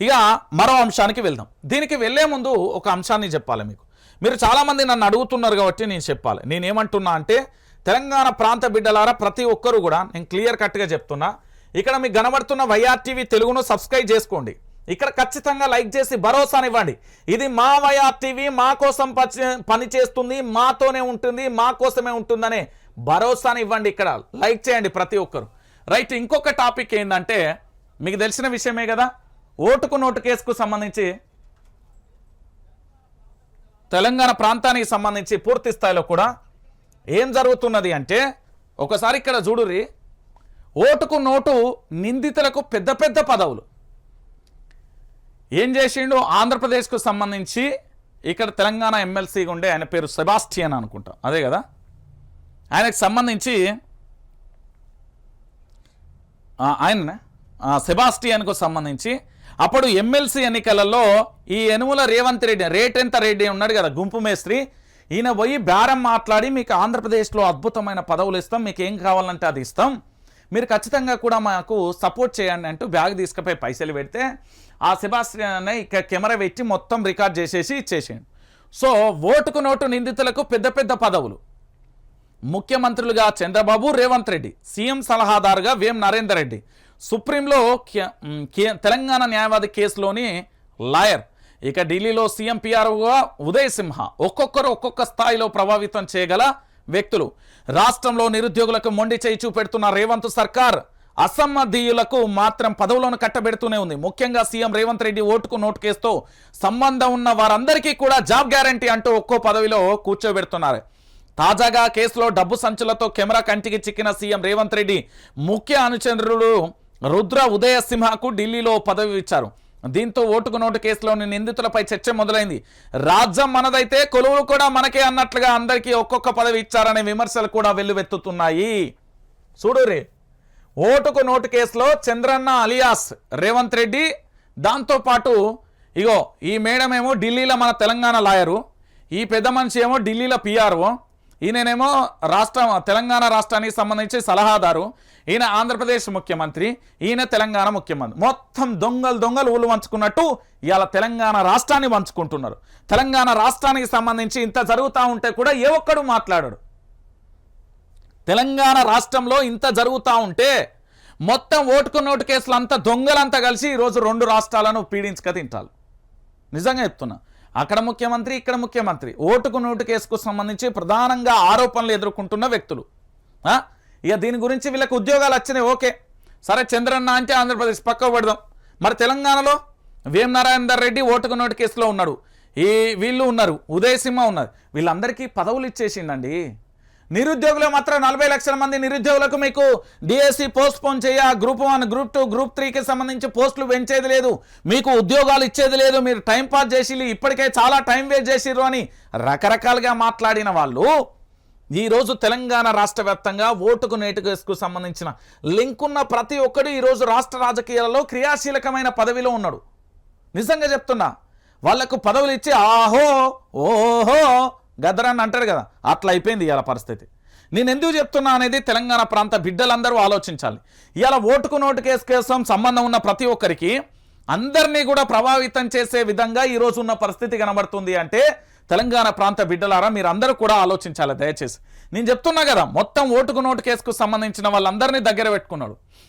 ఇక మరో అంశానికి వెళ్దాం. దీనికి వెళ్ళే ముందు ఒక అంశాన్ని చెప్పాలి మీకు. మీరు చాలామంది నన్ను అడుగుతున్నారు కాబట్టి నేను చెప్పాలి. నేనేమంటున్నా అంటే తెలంగాణ ప్రాంత బిడ్డలారా ప్రతి ఒక్కరు కూడా నేను క్లియర్ కట్గా చెప్తున్నా ఇక్కడ మీకు కనబడుతున్న వైఆర్టీవీ తెలుగును సబ్స్క్రైబ్ చేసుకోండి. ఇక్కడ ఖచ్చితంగా లైక్ చేసి భరోసానివ్వండి ఇది మా వైఆర్ టీవీ మా కోసం పచి- పనిచేస్తుంది మాతోనే ఉంటుంది మా కోసమే ఉంటుందనే భరోసాని ఇవ్వండి ఇక్కడ. లైక్ చేయండి ప్రతి ఒక్కరు. రైట్ ఇంకొక టాపిక్ ఏంటంటే మీకు తెలిసిన విషయమే కదా? ఓటుకు నోటు కేసుకు సంబంధించి తెలంగాణ ప్రాంతానికి సంబంధించి పూర్తి స్థాయిలో కూడా ఏం జరుగుతున్నది అంటే ఒకసారి ఇక్కడ చూడురి ఓటుకు నోటు నిందితులకు పెద్ద పెద్ద పదవులు. ఏం చేసిండు? ఆంధ్రప్రదేశ్కు సంబంధించి ఇక్కడ తెలంగాణ ఎమ్మెల్సీగా ఉండే ఆయన పేరు సెబాస్టియన్ అనుకుంటా. అదే కదా? ఆయనకు సంబంధించి ఆయన ఆయననే సెబాస్టియన్కు సంబంధించి అప్పుడు ఎమ్మెల్సీ ఎన్నికలలో ఈ యనుమల రేవంత్ రెడ్డి రేటెంత రెడ్డి ఉన్నాడు కదా గుంపు మేస్త్రి. ఈయన పోయి బేరం మాట్లాడి మీకు ఆంధ్రప్రదేశ్లో అద్భుతమైన పదవులు ఇస్తాం మీకు ఏం కావాలంటే అది ఇస్తాం. మీరు ఖచ్చితంగా కూడా మాకు సపోర్ట్ చేయండి అంటూ బ్యాగ్ తీసుకుపోయి పైసలు పెడితే ఆ సెబాస్టియన్ ఇక కెమెరా పెట్టి మొత్తం రికార్డ్ చేసేసి ఇచ్చేసాడు. సో ఓటుకు నోటు నిందితులకు పెద్ద పెద్ద పదవులు. ముఖ్యమంత్రులుగా చంద్రబాబు రేవంత్ రెడ్డి. సీఎం సలహాదారుగా వేం నరేందర్ రెడ్డి. సుప్రీంలో కే- తెలంగాణ న్యాయవాది కేసులోని లాయర్ ఇక ఢిల్లీలో సీఎం పిఆర్ఓగా ఉదయ్ సింహ ఒక్కొక్కరు ఒక్కొక్క స్థాయిలో ప్రభావితం చేయగల వ్యక్తులు. రాష్ట్రంలో నిరుద్యోగులకు మొండి చేయి చూపెడుతున్న రేవంత్ సర్కార్ అసమ్మధీయులకు మాత్రం పదవులను కట్టబెడుతూనే ఉంది. ముఖ్యంగా సీఎం రేవంత్ రెడ్డి ఓటుకు నోటు కేసుతో సంబంధం ఉన్న వారందరికీ కూడా జాబ్ గ్యారంటీ అంటూ ఒక్కో పదవిలో కూర్చోబెడుతున్నారు. తాజాగా కేసులో డబ్బు సంచులతో కెమెరా కంటికి చిక్కిన సీఎం రేవంత్ రెడ్డి ముఖ్య అనుచరులు రుద్ర ఉదయసింహకు ఢిల్లీలో పదవి ఇచ్చారు. దీంతో ఓటుకు నోటు కేసులోని నిందితులపై చర్చ మొదలైంది. రాజ్యం మనదైతే కొలువులు కూడా మనకే అన్నట్లుగా అందరికీ ఒక్కొక్క పదవి ఇచ్చారనే విమర్శలు కూడా వెల్లువెత్తుతున్నాయి. చూడురే ఓటుకు నోటు కేసులో చంద్రన్న అలియాస్ రేవంత్ రెడ్డి దాంతోపాటు ఇగో ఈ మేడం ఏమో ఢిల్లీలో మన తెలంగాణ లాయరు ఈ పెద్ద మనిషి ఏమో ఢిల్లీలో పిఆర్ఓ ఈయనేమో రాష్ట్రం తెలంగాణ రాష్ట్రానికి సంబంధించి సలహాదారు. ఈయన ఆంధ్రప్రదేశ్ ముఖ్యమంత్రి ఈయన తెలంగాణ ముఖ్యమంత్రి. మొత్తం దొంగలు దొంగలు ఊళ్ళు వంచుకున్నట్టు ఇవాళ తెలంగాణ రాష్ట్రాన్ని వంచుకుంటున్నారు. తెలంగాణ రాష్ట్రానికి సంబంధించి ఇంత జరుగుతూ ఉంటే కూడా ఏ ఒక్కడు మాట్లాడాడు. తెలంగాణ రాష్ట్రంలో ఇంత జరుగుతూ ఉంటే మొత్తం ఓటుకు నోటు కేసులంతా దొంగలంతా కలిసి ఈరోజు రెండు రాష్ట్రాలను పీడించక తింటారు. నిజంగా చెప్తున్నా. అక్కడ ముఖ్యమంత్రి ఇక్కడ ముఖ్యమంత్రి. ఓటుకు నోటు కేసుకు సంబంధించి ప్రధానంగా ఆరోపణలు ఎదుర్కొంటున్న వ్యక్తులు. ఇక దీని గురించి వీళ్ళకి ఉద్యోగాలు వచ్చినాయి ఓకే. సరే చంద్రన్న అంటే ఆంధ్రప్రదేశ్ పక్క పెడదాం. మరి తెలంగాణలో వేం నారాయణధర్ రెడ్డి ఓటుకు నోటు కేసులో ఉన్నాడు. ఈ వీళ్ళు ఉన్నారు ఉదయసింహ ఉన్నారు. వీళ్ళందరికీ పదవులు ఇచ్చేసిండండి. నిరుద్యోగులు మాత్రం నలభై లక్షల మంది నిరుద్యోగులకు మీకు డిఎస్సి పోస్ట్ పోన్ చేయ group one group two group త్రీకి సంబంధించి పోస్టులు పెంచేది లేదు. మీకు ఉద్యోగాలు ఇచ్చేది లేదు. మీరు టైం పాస్ చేసి ఇప్పటికే చాలా టైం వేస్ట్ చేసిర్రు అని రకరకాలుగా మాట్లాడిన వాళ్ళు ఈరోజు తెలంగాణ రాష్ట్ర వ్యాప్తంగా ఓటుకు నేటు కేసుకు సంబంధించిన లింక్ ఉన్న ప్రతి ఒక్కడు ఈరోజు రాష్ట్ర రాజకీయాలలో క్రియాశీలకమైన పదవిలో ఉన్నాడు. నిజంగా చెప్తున్నా. వాళ్ళకు పదవులు ఇచ్చి ఆహో ఓహో గదరాన్ని అంటాడు కదా అట్లా అయిపోయింది ఇవాళ పరిస్థితి. నేను ఎందుకు చెప్తున్నా అనేది తెలంగాణ ప్రాంత బిడ్డలందరూ ఆలోచించాలి. ఇవాళ ఓటుకు నోటు కేసు కోసం సంబంధం ఉన్న ప్రతి ఒక్కరికి అందరినీ కూడా ప్రభావితం చేసే విధంగా ఈ రోజు ఉన్న పరిస్థితి కనబడుతుంది అంటే తెలంగాణ ప్రాంత బిడ్డలారా మీరు అందరూ కూడా ఆలోచించాలి దయచేసి. నేను చెప్తున్నా కదా మొత్తం ఓటుకు నోటు కేసుకు సంబంధించిన వాళ్ళందరినీ దగ్గర పెట్టుకున్నాడు.